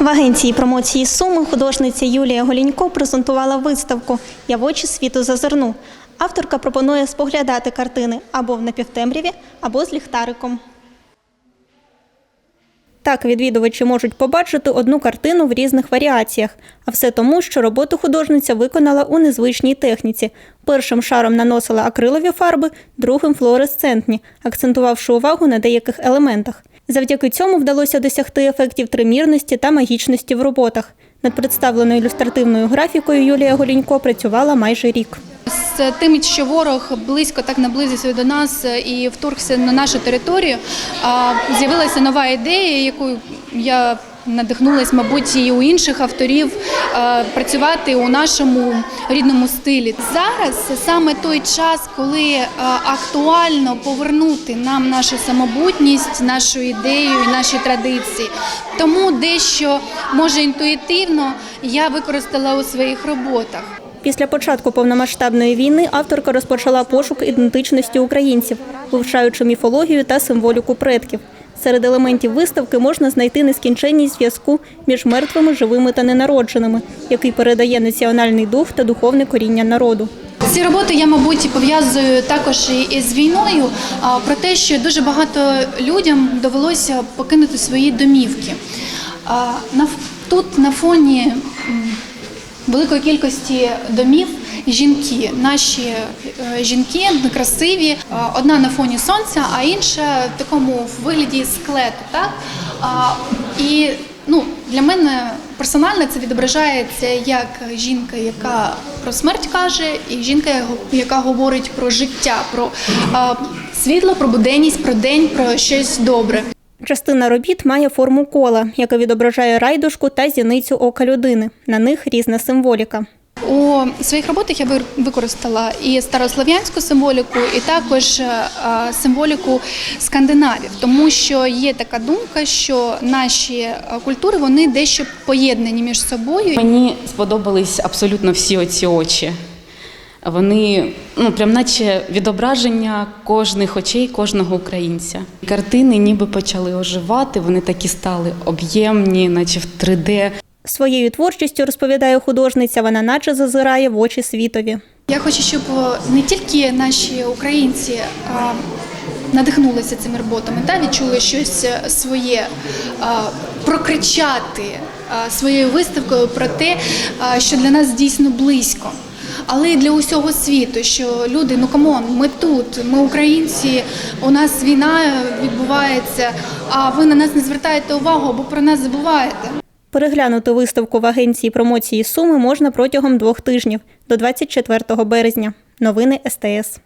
В агенції промоції Суми художниця Юлія Голінько презентувала виставку Я в очі світу зазирну. Авторка пропонує споглядати картини або в напівтемряві, або з ліхтариком. Так відвідувачі можуть побачити одну картину в різних варіаціях, а все тому, що роботу художниця виконала у незвичній техніці. Першим шаром наносила акрилові фарби, другим флуоресцентні, акцентувавши увагу на деяких елементах. Завдяки цьому вдалося досягти ефектів тримірності та магічності в роботах. Над представленою ілюстративною графікою Юлія Голінько працювала майже рік. З тим, що ворог близько так наблизився до нас і вторгся на нашу територію, з'явилася нова ідея, яку я надихнулася, мабуть, і у інших авторів працювати у нашому рідному стилі. Зараз саме той час, коли актуально повернути нам нашу самобутність, нашу ідею і наші традиції. Тому дещо може інтуїтивно я використала у своїх роботах. Після початку повномасштабної війни авторка розпочала пошук ідентичності українців, вивчаючи міфологію та символіку предків. Серед елементів виставки можна знайти нескінченність зв'язку між мертвими, живими та ненародженими, який передає національний дух та духовне коріння народу. Ці роботи я, мабуть, пов'язую також і з війною, про те, що дуже багато людям довелося покинути свої домівки. Тут на фоні великої кількості домів жінки, наші е, жінки красиві, одна на фоні сонця, а інша в такому вигляді скелету. Так? І ну, для мене персонально це відображається як жінка, яка про смерть каже, і жінка, яка говорить про життя, про світло, про буденність, про день, про щось добре. Частина робіт має форму кола, яка відображає райдушку та зіницю ока людини. На них різна символіка. У своїх роботах я вир- використала і старослов'янську символіку, і також е, символіку скандинавів, тому що є така думка, що наші е, культури вони дещо поєднані між собою. Мені сподобались абсолютно всі оці очі. Вони ну прям наче відображення кожних очей кожного українця. Картини ніби почали оживати, вони такі стали об'ємні, наче в 3D. Своєю творчістю розповідає художниця, вона наче зазирає в очі світові. Я хочу, щоб не тільки наші українці а, надихнулися цими роботами та відчули щось своє, прокричати своєю виставкою про те, що для нас дійсно близько. Але й для усього світу, що люди, ну камон, ми тут, ми українці, у нас війна відбувається, а ви на нас не звертаєте увагу або про нас забуваєте. Переглянути виставку в агенції промоції Суми можна протягом двох тижнів до 24 березня. Новини СТС.